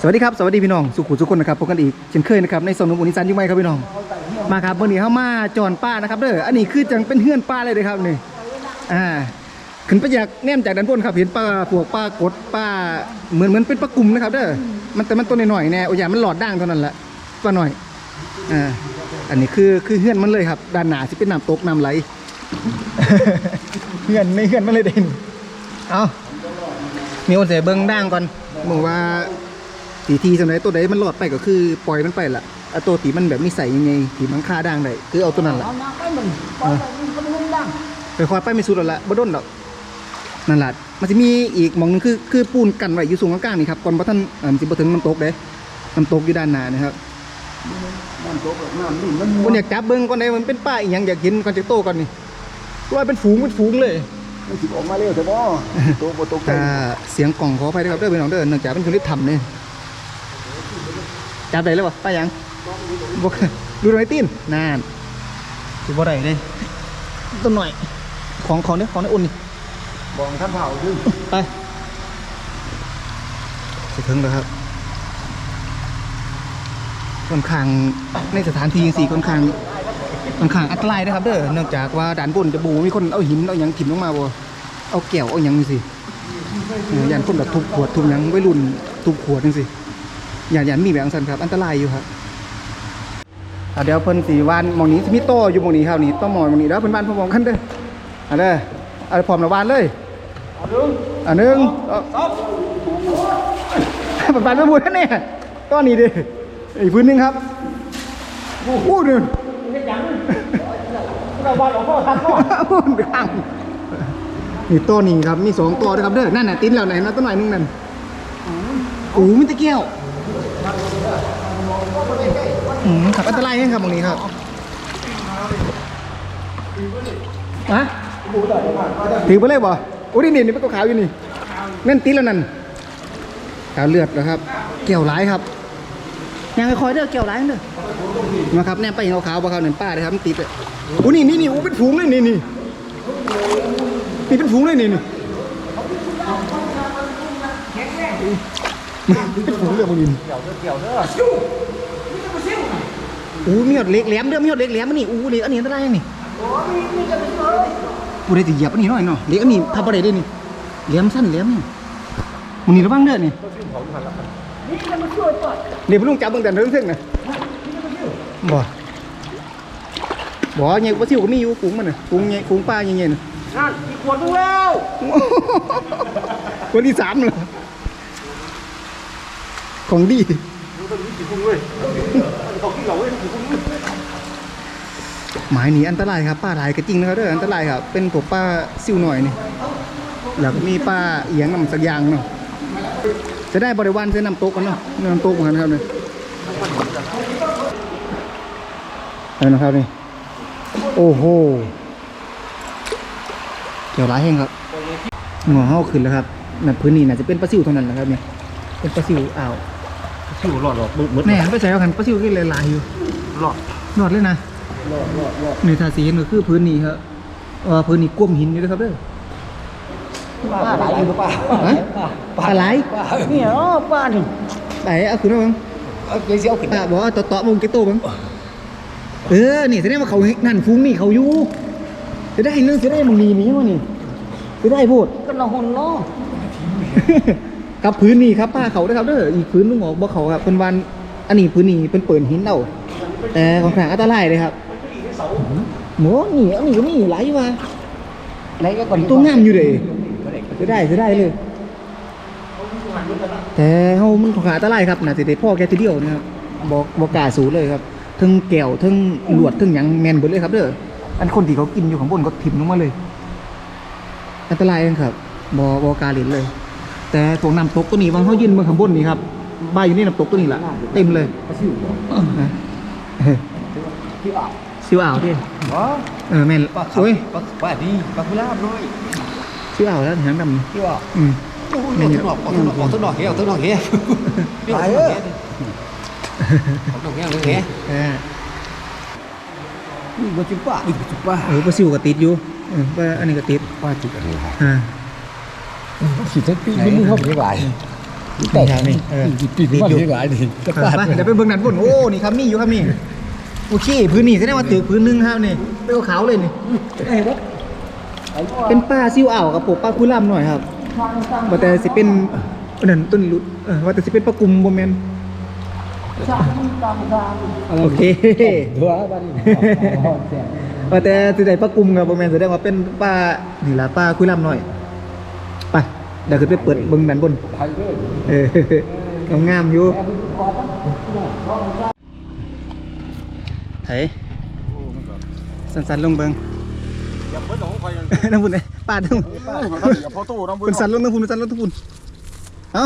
สวัสดีครับ สวัสดีพี่น้อง สุขุมทุกคนนะครับพบกันอีกเช่นเคยนะครับในสมนุบุนิสันยุ่งไหมครับพี่น้อง มาครับวันนี้เข้ามาจอนป้านะครับเด้อ อันนี้คือจังเป็นเฮือนป้าเลยเด้อครับนี่ อ่า ขึ้นไปจากแนมจากด้านบนครับเห็นป้าพวกป้ากดป้าเหมือนเหมือนเป็นปลากลุ่มนะครับเด้อ มันแต่มันตัวหน่อยๆแน่โอ้ยมันหลอดด่างเท่านั้นแหละป้าหน่อย อ่า อันนี้คือคือเฮือนมันเลยครับ ด้านหน้าสิเป็นน้ำตกน้ำไหล เฮือนไม่เฮือนมันเลยเด่นเอามีคนเสียเบิ้งด่างก่อน บอกว่าตีทีสมัยตัวใดมันหลอดไปก็คือปล่อยมันไปละเอาตัวตีมันแบบนิสัยยังไงตีมันฆ่าด่างได้คือเอาตัวนั้นแหละเอาน้ำไปมันปล่อยไปมันก็มุ่งดังไปคอยไปไม่สุดแล้วละบ่ด้นดอกนั่นแหละมันจะมีอีกหมองหนึงคือคือปูนกันไว้อยู่สูงกลางๆนี่ครับก่อนบ่ท่านเอ่อสิบ่ถึงน้ำตกเด้น้ำตกอยู่ด้านหน้านะครับน้ำตกแบบน้ำดิ่งมันมัคนอยากจับเบิ่งก่อนได้มันเป็นป้าอีหยังอยากเห็นก่อนจะโตก่อนนี่ว่าเป็นฝูงเป็นฝูงเลย มันสิออกมาเร็วแต่บ่ตกบ่ตกใจถ้าเสียงกล่องขอไปด้วยครับเด้อพี่น้องเด้อเนื่องจากเป็นคนที่ทำเนี่ยจับได้แล้วบ่ป้ายังบ่ดูหน่อยตีนนานสิบ่ได้เลยต้นหน่อย ของของเนี่ยของเนี่ยอุ่นนี่บองท่านเผาขึ้นไปจะถึงแล้วครับค่อนข้างในสถานที่จังสี่ค่อนข้าง ค่อนข้างอันตรายนะครับเด้อเนื่องจากว่าด่านบนจะบูมีคนเอาหินเอาหยังถิ่มลงมาบ่เอาแก้วเอาหยังนี่สิเออยันคนแบบทุบขวดทุบหยังวัยรุ่นทุบขวดจังสิอย่าอย่ามีแบบอังสันครับ อันตรายอยู่ครับอะเดี๋ยวเพิ่นสีวานหมองนี้สิมีโตอยู่หมองนี้ครับนี่ต้องหมองหมองนี้แล้วเพิ่นวานพร้อมๆกันเด้ออะเด้อเอาพร้อมแล้ววานเลยอันหนึ่งปัดปัดไม่พูดนะเนี่ยก้อนนี้ดิอีกพื้นหนึงครับโอ้โหเดินเราบ้านหลวงพ่อทันพ่อพูดข้างนี่ตัวนี้ครับ มีสองตัวนะครับเด้อนั่นน่ะติ้นแล้วไหนนะตัวหน่อยนึงนั่นโอ้โหมันตะเกียวอืมครับอันตรายยังครับตรงนี้ครับฮะถือไปเลยบ่โอ้นี่นี่นี่เป็นตัวขาวอยู่นี่นั่นติ้นแล้วนั่นขาวเลือดนะครับ เกี่ยวร้ายครับ ยังคอยเด้อเกี่ยวร้ายเด้อมาครับแนมไปเห็นขาวๆบ่ครับนั่นป้าเลยครับมันติดเลยโอ้นี่นี่นี่โอ้เป็นฝูงเลยนี่นี่นี่เป็นฝูงเลยนี่นี่เป็นฝูงเลยพวกนี้เกี่ยวเด้อเกี่ยวเด้อโอ้มีหยดเล็กแหลมเด้อมีหยดเล็กแหลมมันนี่อู้นี่อันนี้อันตรายนี่กูได้จะเหยียบอันนี้หน่อยเนาะเล็กอันนี้ทับอะไรได้นี่แหลมสั้นแหลมนี่มึงนี่ระวังเด้อนี่ นี่จะมาช่วยต่อยเดี๋ยวพี่ลุงจับเบิ่งแต่เรื่องซึ่งนะบ่บ่เนี่ยปลาซิวก็มีอยู่ฝูงมันน่ะฝูงเนี่ยฝูงปลาเนี่ยๆน่ะนั่นอีกขวดนึงแล้วคนที่สามเลยของดีดูตรงนี้กี่คุ้งเลยเขาขี้เหล่าเว้ยกี่คุ้งเลยหมายหนีอันตรายครับป้าหลายก็จริงนะครับเด้ออันตรายครับเป็นพวกป้าซิวหน่อยนี่แล้วก็มีป้าเอียงนำสักอย่างเนาะ จะได้บริวารเส้นนำโต๊ะกันเนาะนำโต๊ะเหมือนกันครับเนี่ยเอานะครับนี่ โอ้โหเกี่ยวร้ายแห้งครับหัวเห่าขึ้นแล้วครับนั่นพื้นนี่น่าจะเป็นปลาซิวเท่านั้นนะครับเนี่ยเป็นปลาซิวอ้าวชิวหลอดหลอดมืดมืดแม่ไปใส่เอากันปลาซิวก็เลยลายอยู่หลอดนอดเลยนะหลอดหลอดหลอดในทาสีเห็นก็คือพื้นนี้ครับเออพื้นนี้กลวมหินอยู่นะครับเด้อ ป้าไหลอยู่ป้าฮะปลาไหลป้าเนี่ยอ๋อป้านี่ไหลเอาขึ้นมาบ้างเอาเสียวขึ้นอะบอกว่าต่อต่อมึงเก็ตโตบ้างเออนี่แสดงว่าเขานั่นฟุ้งนี่เขาอยู่จะได้เรื่องจะได้มึงนีนี้วะนี่จะได้พูดก็ละหุ่นเนาะกับพื้นนี่ครับป้าเขานะครับเด้ออีกพื้นลุงบอกบ่เขาครับเป็นวันอันนี้พื้นนี่เป็นเปิดหินเอาแต่ของขลังอันตรายเลยครับหมูนี่อันนี้ก็นี่ไหลมาไหนก็ก่อนตัวงามอยู่เลย จะได้จะได้เลยแต่เฮามันขาดอันตรายครับน่าสิได้พ่อแกทีเดียวนะครับบ่บ่กล้าสูเลยครับทั้งแก้วทั้งลวดทั้งหยังแม่นเบิดเลยครับเด้ออันคนที่เขากินอยู่ข้างบนก็ถิ่มลงมาเลย อันตรายครับบ่บ่กล้าเล่นเลย แต่พวกน้ำตกตัวนี้วางเฮายืนเบิ่งข้างบนนี่ครับบ้านอยู่ในน้ำตกตัวนี้ล่ะเต็มเลยชิวนะเออที่อ่าวซิวอ่าวดิอ๋อเออแม่นป้าโอ้ยป้าป้าดีป้ากุลาบด้วยซิวอ่าวแล้วหางดำที่อ่าวอืมโอ้ย ออกตัวหนอกออกตัวหนอกออกตัวหนอกเฮ้ยออกตัวหนอกเฮ้ยไปเออออกตัวหนอกเฮ้ยเลยเฮ้ยเออนี่บ่จุ๊บป้านี่บ่จุ๊บป้าเออปลาซิวก็ติดอยู่เออปลาอันนี้ก็ติดป้าจุ๊บอะไรครับอ่าสิทั้งปีนี่มึงเข้าไปไหวนี่ครับนี่เออปีกมันหลายดิเออไปเดี๋ยวไปเบิ่งนั่นพุ่นโอ้นี่ครับนี่อยู่ครับนี่โอเคพื้นนี่แสดงว่าตึกพื้นหนึงครับนี่เป็นขาวๆเลยนี่ เป็นป้าซิวอ่าวกับปลูกป้าคุยล่ำหน่อยครับว่าแต่สิเป็นอันนั้นต้นรุดเออว่าแต่สิเป็นปลากลุ่มบ่แม่นโอเคหัวบ้านนี่ว่าแต่สิได้ปลากลุ่มกับบ่แม่นแสดงว่าเป็นป้านี่ล่ะป้าคุยล่ำหน่อยไปเดี๋ยวขึ้นไปเปิดเบิ่งด้านบนไทยเด้อเอองามๆอยู่ไถสันๆลงเบิงอ ย่าเพิ่นของคอยน้ำพุนเลยปาดน้ำพุนย่าพอตู้น้ำบุนสั่นลงน้ำพุนสั่นลงน้ำพุนเอ้า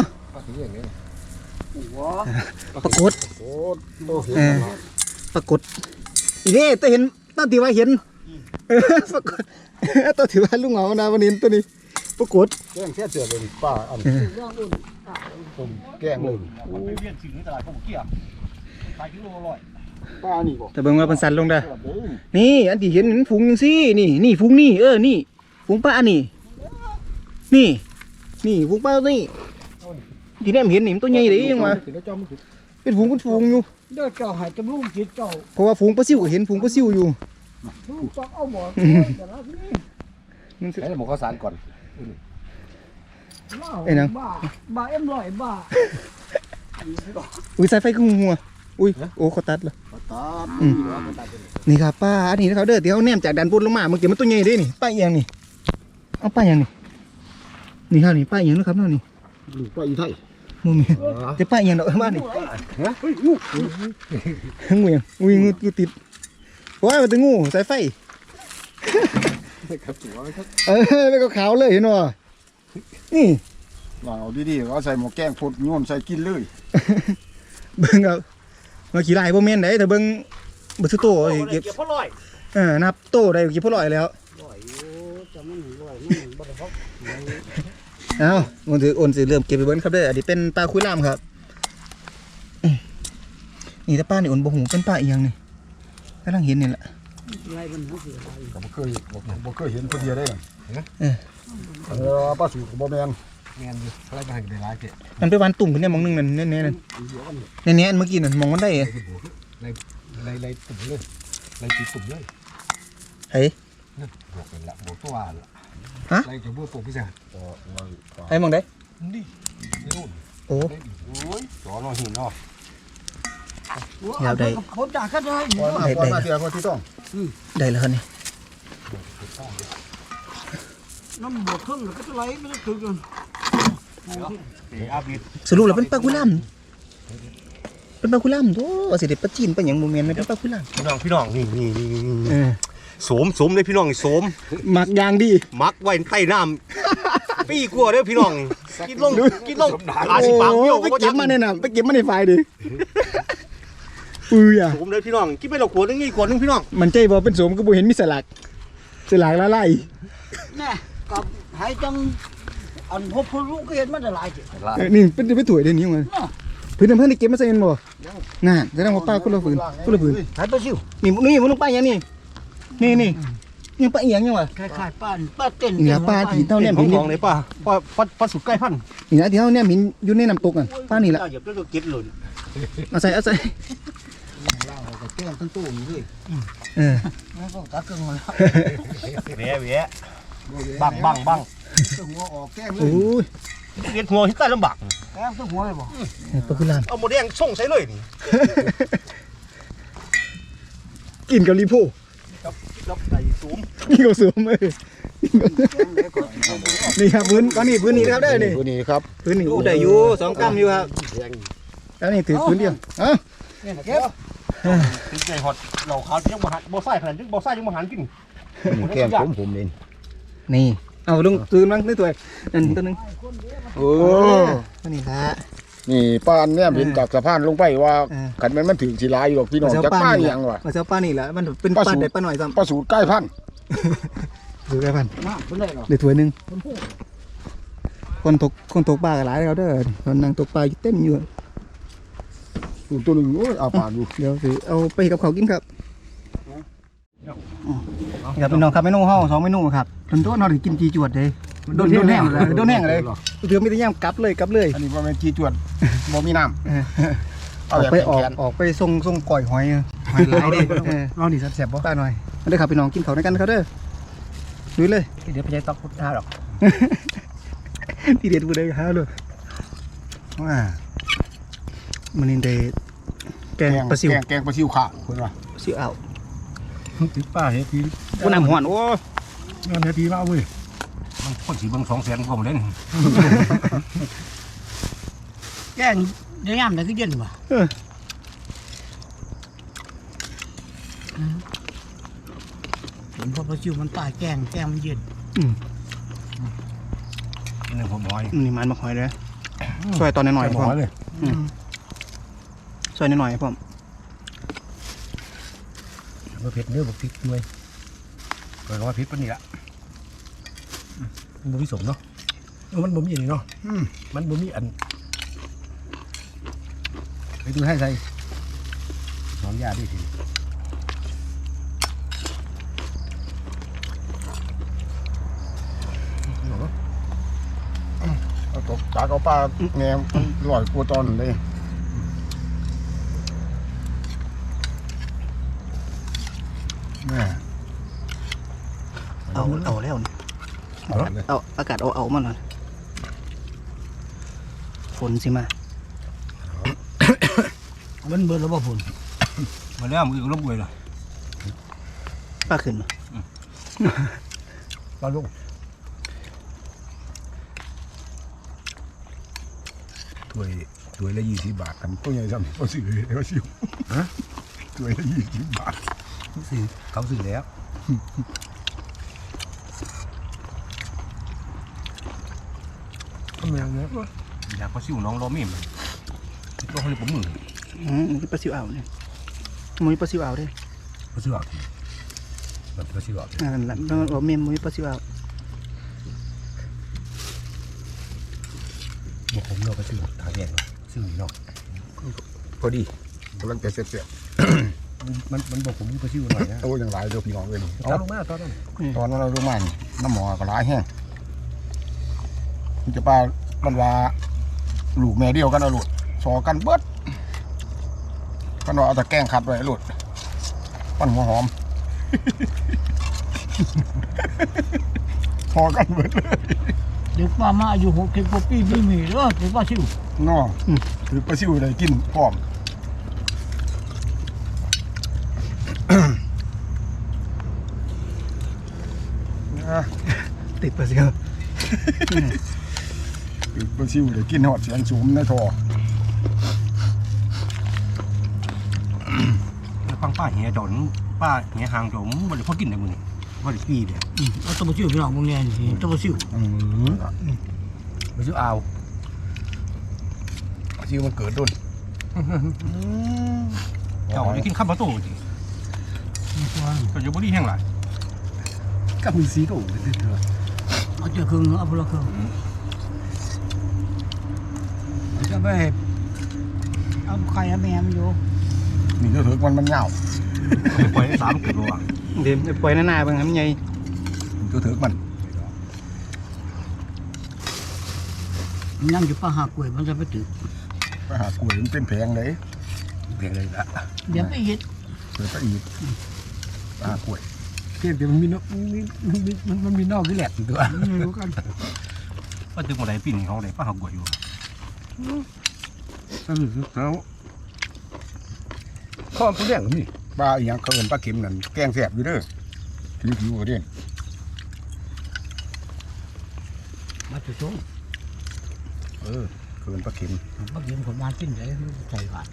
ปรากฏปรากฏอีนี่ตัวเห็นตัวที่ว่าเห็นปรากฏตัวที่ว่าลุงเหงานะวันนี้ตัวนี้ปรากฏแกงแค่เสือเป็นป้าอันผมแกงเลยมันไม่เวียนสิ่งในตลาดพวกเกี้ยขายกิโลอร่อย ป้านี่บ่แต่เบิ่งว่าเป็นสันลงได้อนี่อันที่เห็นเห็นฝูงจังซี่นี่นี่ฝูงนี่เออนี่ฝูงป้านี่ นี่ นี่ฝูงป้านี่ที่แนมเห็นนี่มันตัวใหญ่เลยยังมาเป็นฝูงเป็นฝูงอยู่เด้อเจ้าหายจำลูกจิตเจ้าเพราะว่าฝูงปลาซิวก็เห็นฝูงปลาซิวอยู่ลูกต้องเอาหมอแต่ละนี่มันสิให้หมอข้าวสารก่อนบ้าไอ้นังบ้าบ้าเอ็มร้อยบ้าอุ้ยสายไฟขึ้นหัว อุ้ยโอ้เขาตัดเลยตาอืมนี่ครับป้าอันนี้นะครับเด้อที่เขาแนมจากด้านบนลงมาเมื่อกี้มันตัวใหญ่เด้นี่ป้าเอียงนี่เอาป้าเอียงนี่นี่ครับนี่ป้าเอียงนะครับเนาะนี่ลูกป้าอีไทยโมเมนจะป้าเอียงดอกบ้านนี่ฮะงูยังงูยังงูงูติดว้ายมันเป็นงูสายไฟครับถือว่าครับเออแล้วก็ขาวเลยเห็นบ่นี่เอาดีๆเอาใส่หม้อแกงพดโยนใส่กินเลยเบิ่งเอามาขี่ลายบ่แม่นได้แต่เบิ่งบ่ซื้อโตเก็บเก็บพ่อลอยเออนับโตได้กี่พอร้อยแล้วร้อยโอ้จะมันร้อยมันบ่ได้พกเอ้ามันถือโอนสิเริ่มเก็บไปเบิ่งครับเด้ออันนี้เป็นปลาคุยลามครับอืมนี่แต่ป้านี่โอนบ่ฮู้เป็นปลาอีหยังนี่กำลังเห็นนี่แหละไรมันหัวเสียไรก็บ่เคยบ่บ่เคยเห็นคนเดียวได้เออเออป้าสูก็บ่แม่น แม่นอยู่อะไรมาให้ได้หลายเด้มันไปวานตุ่มขึ้นเนี่ยมองหนึงนั่นแน่ๆนั่นแน่ๆอันเมื่อกี้นั่นมองมันได้เหรอไล่ไล่ไล่ตุ่มเลยไล่ตีตุ่มเลยเฮ้ยบวกเป็นละบวกตัวละฮะไล่จะบวกตัวพี่จ้ะไอ้มองได้นี่นู่นโอ้โอ้ยจอเราหินเนาะยาวได้เขาด่ากันได้ปล่อยมาปล่อยมาเสียคนที่ต้องได้แล้วครับนี่น้ำบวกครึ่งแล้วก็จะไหลไม่ได้ถึงกันเดี๋ยวอาบิด สรุปแล้วเป็นปลาคุยลามเป็นปลาคุยลามโตว่าสิได้ปลาจีนปลาหยังบ่แม่นเป็นปลาคุยลามพี่น้องพี่น้องนี่นี่นี่นี่เออโสมโสมเลยพี่น้องนี่โสมหมักยางดีมักไว้ใต้น้ำปีกลัวเด้อพี่น้องกินลงกินลงอาสิปากเดียวไปเก็บมาในน่ะไปเก็บมาในไฟดิอืออะโสมเลยพี่น้องกินไปเราขวดนึงนี่ขวดนึงพี่น้องมันใจบ่เป็นสมก็บ่เห็นมีสลักสลักละลายแน่กับหายจัง อันพบพลูกก็เห็นมันได้หลายจิเออนี่เป็นเป็นถ้วยเดี๋ยวนี้มันพื้นน้ำเพิ่นได้เก็บมาใส่เงินบ่น่ะแสดงว่าป้าคนละผืนคนละผืนหายไปซิวนี่นี่มันลงป้ายังนี่นี่นี่ยังป้าอีหยังยังวะคล้ายๆป้านป้าเต้นนี่ล่ะป้าที่เท่าแนมขอหิงนของไหนป่ะป้าป้าป้าสุดใกล้พันนี่นะที่เท่าแนมหินอยู่ในน้ำตกอะป้านี่ล่ะเหยียบแล้วเราเก็บหล่นเอาใส่เอาใส่แกงทั้งตู้นี่เลยเออมันก็ตะกึ่งมาแล้วแหวะแหวะบังบัง บังหัวออกแกงเลโอ้ยยเรียนหัวที่ใต้ลำบากแกงตัวหัวเลยบ่ปลากุลามเอาหมดแดงส่งใส่เลยนี่กินกับลีโพกับไก่สูมกินกับเสือมเออนี่ครับพื้นก้อนนี้พื้นนี้นะครับเด้อนี่ตัวนี้ครับพื้นนี่อู้ได้อยู่สองกำอยู่ครับแล้วนี่ถือพื้นเดียวเอ้าเนี่ยเก็บถึงใจฮอดเราขาวยังบ่หันบ่ใส่ขนาดยังบ่ใส่ยังบ่หันกินแกงผมผมเองนี่ เอาลุงตื่นมั้งนี่ตัวนั่นตัวหนึงโอ้ตัวนี้ละนี่ป้านเนี่ยเห็นจากสะพานลงไปว่าเออขันมันมันถึงสิลายอยู่หรอกพี่น้องจากป้าอนี่หยังวะมาเจ้าป้านี่แหละมันเป็นป้าป้าสูตรเด็ดป้าหน่อยซ้ป้าสูตรใกล้พันธุ์ำดูแค่พันมาเป็นไรเนาะเดี๋ยวถ้วยหนึงคนตกคนตกปลากันหลายแล้วเด้อคนนั่งตกปลาอยู่เต็มอยู่สูตรตัวหนึ่งโอ้ยเอาป่าดูเดี๋ยวสิเอาไปกับเขาวกินครับ ครับพี่น้องครับเมนูห้าสองเมนูครับตอนต้นเราถึงกินจีจวดเลยโดนโดนแห้งเลยโดนแห้งเลยเรือไม่ได้ย่างกลับเลยกลับเลย อันนี้ว่าเป็นจีจวดบ่มีน้ำเออเอาออกแบบไปออกแขนออกไปส่งส่งก่อยหอยอะหอยลายดิเออเอาดิแซ่บๆบ่ป้าหน่อยมาเด้อครับพี่น้องกินเขาวด้วยกันครับเด้อลุยเลยเดี๋ยวไปใช้ตอกพุทธาหรอกทีเด็ดบุได้ฮะเลยอ่ามันนี่ได้แกงปลาซิวแกงแกงปลาซิวขาคุณว่าซิวอ่าว ติดป้าเฮ็ดพีกูน้ำหวานโอ้งานเฮ็ดพีมาเว้ยมันคนสีเบิ่งสองแสนกว่าหมดเลยนี่แกงได้ยามได้คือเย็นว่ะเออเห็นพอประชิวมันตายแกงแกงมันเย็นอืมหนึ่งผมน้อยนี่มันมาหอยเลยซอยตอนหน่อยๆหมพ่ออเลยซอยหน่อยๆพ่อม บ่เผ็ดเนื้อบ่พริกด้วยก็ร้อยพริกปานนี้ละมันบ่มีสมเนาะเออมันบ่มีอันนี้เนาะอืมมันบ่มีอันไปดูให้ใส่หอมยาดิทีเอาตกจากเอาปลาแงมลอยกลัวตอนเลย แม่เอาเอาแล้วนี่เอาเลยเอาอากาศเอาเอามาหน่อยฝนสิมามันเบิดแล้วบ่พุ่นมาแล้วมือก็ลบเลยล่ะป้าขึ้นมาปลาลูกถ้วยถ้วยละ20บาทกันตัวใหญ่ซ้ำปลาซิวปลาซิวฮะตัวละยี่สิบบาท ซื้อเขาซื้อแล้วทำไมเนี่ยอยากปลาซิวน้องรอมีมต้องให้ผมมืออืมนี่ปลาซิวอ่าวเนี่ยมุ้ยปลาซิวอ่าวเด้เขาซื้อเอาแบบเขาซื้อเอาอ่านั่นแหละแล้วเอาเมมมุ้ยปลาซิวอ่าวบอกผมเราก็ซื้อทางแยกเนาะซื้อเนาะพอดีกำลังจะเสร็จเสร็จ มันมันมันบอกผมก็ซื้อหน่อยนะโอ้ยังหลายเด้อพี่น้องเอ้ยเอาลงมาตอนนั้นตอนนั้นเราดูมันน้ำหมอก็หลายแห้งมันจะปลามันว่าลูกแม่เดียวกันเอาหลุดสอกันเบิดกันว่าเอาแต่แกล้งขัดไว้หลุดปั้นหัวหอมพอกันเบิดเลยเด็กป้ามาอายุ60กว่าปีมีมีเด้อเด็กป้าชิวน้อถือปลาซิวได้กินพร้อม นะ ติดปลาซิวถือปลาซิวได้กินหอดเสียงสูงในทอฟังป้าเหียจนป้าเหียหางจมบ่ได้พอกินได้มื้อนี้บ่ได้ปีเด้เอาตัวประชิวพี่น้องมึงเนี่ยนี่ตัวประชิวอืมเขาซื้อเอาปลาซิวมันเกิดดุนเจ้าได้กินข้าวปลาโตสิ ก็อยู่บ่ดีแห้งหลายกับมือซีโร่เถื่อนเอาเจอครึ่งเอาพุ่นละครึ่งจะไม่เอาไข่เอาแม่มันอยู่นี่ก็ถือมันมันเหงาไปปล่อยได้3กิโลอะเดี๋ยวปล่อยหน้าๆบางครับใหญ่นี่ก็ถือมันมันยังอยู่ป้าหากล้วยมันจะไปตึกไปหากล้วยมันเป็นแผงเลยเพียงเลยละเดี๋ยวไปเฮ็ดเสือไปอีกไปหากล้วยเพียงแต่มันมีนอกมันมีมันมันมีนอกที่แหลกตัวไม่รู้กันว่าถึงบ่ได้ปีนี้เขาได้ป้าหากวยอยู่สรุปแล้วข้อผู้เลี้ยงก็มีปลาอีหยังเขาเอินปลาเข็มนั่นแกงแสบอยู่เด้อผิวผิวๆเด่นมาจุดชงเออเขาเอินปลาเข็มบางทีผมมากินได้ใส่บาตร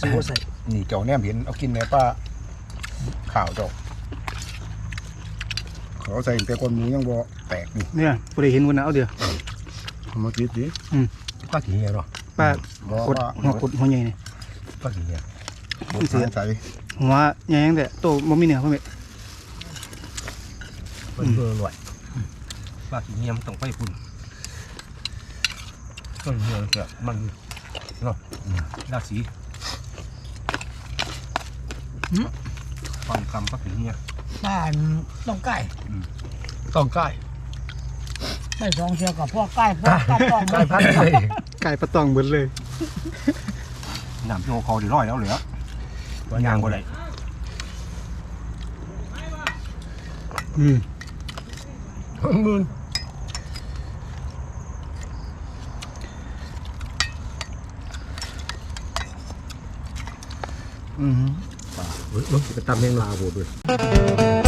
สู้ใส่นี่เจ้าแนมเห็นเอากินแม่ป้า ข่าวเจ้าเขาใส่แต่คนหมูยังบ่แตกอยู่เนี่ยบ่ได้เห็นวันนะเอาเดี๋ยวมาคิดดิป้าขี้เหี้ยเนาะป้าบ่กดว่าหัวกดหัวใหญ่นี่ ป้าขี้เหี้ยบ่เสีย ใส่หัวใหญ่ยังแต่โตบ่มีเนื้อพ่อแม่มันเบื่อรวยป้าสิเหียมต้องไปพุ่นต้นเหี้ยเสียมันราศี ฟังคำป้าสิเหียบ้านต้องใกล้ต้องใกล้ไม่สองเชือกับพวกใกล้พวกใกล้ต้องกลายพันธุ์เลยไก่ปลาตองเบิดเลยน้ำที่โอคอดีร้อยแล้วเหลือว่ายางงบ่บ่ได้ได้อืมมืนอืม เฮ้ยมันจะตำแห้งลาวโหดเลย